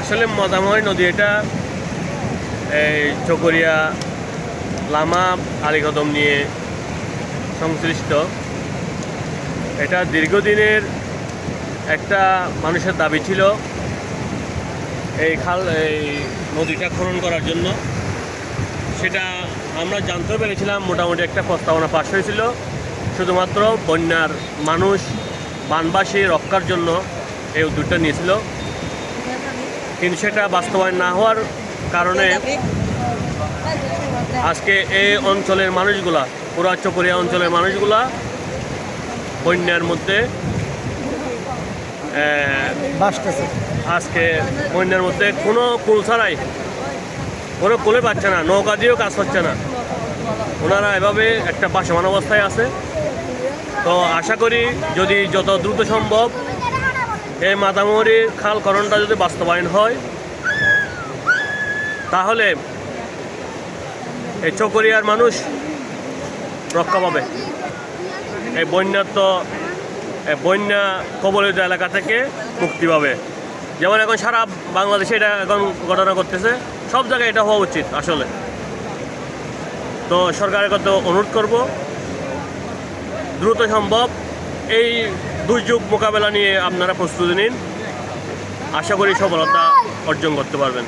আসলে মদাময় নদী এটা, এই চকরিয়া, লামা, আলিকদম নিয়ে সংশ্লিষ্ট। এটা দীর্ঘদিনের একটা মানুষের দাবি ছিল এই খাল, এই নদীটা খনন করার জন্য। সেটা আমরা জানতে পেরেছিলাম, মোটামুটি একটা প্রস্তাবনা পাশ হয়েছিল। শুধুমাত্র বন্যার মানুষ, বানবাসী রক্ষার জন্য এই উদ্যোগটা নিয়েছিল। কিন্তু সেটা বাস্তবায়ন না হওয়ার কারণে আজকে এই অঞ্চলের মানুষগুলা পুরা চকরিয়া অঞ্চলের মানুষগুলা বন্যার মধ্যে আজকে বন্যার মধ্যে কোনো কুল ছাড়াই কোনো কুলে পাচ্ছে না নৌকা দিয়েও কাজ হচ্ছে না। ওনারা এভাবে একটা বাসমান অবস্থায় আছে। তো আশা করি যদি যত দ্রুত সম্ভব এই মাতামুহুরি খালকরণটা যদি বাস্তবায়ন হয়, তাহলে এই চকরিয়ার মানুষ রক্ষা পাবে। এই বন্যার তো, এই বন্যা কবলিত এলাকা থেকে মুক্তি পাবে। যেমন এখন সারা বাংলাদেশে এটা এখন ঘটনা করতেছে সব জায়গায় এটা হওয়া উচিত আসলে। তো সরকারের কাছে অনুরোধ করব, দ্রুত সম্ভব এই দুর্যোগ মোকাবেলা নিয়ে আপনারা প্রস্তুতি নিন। আশা করি সফলতা অর্জন করতে পারবেন।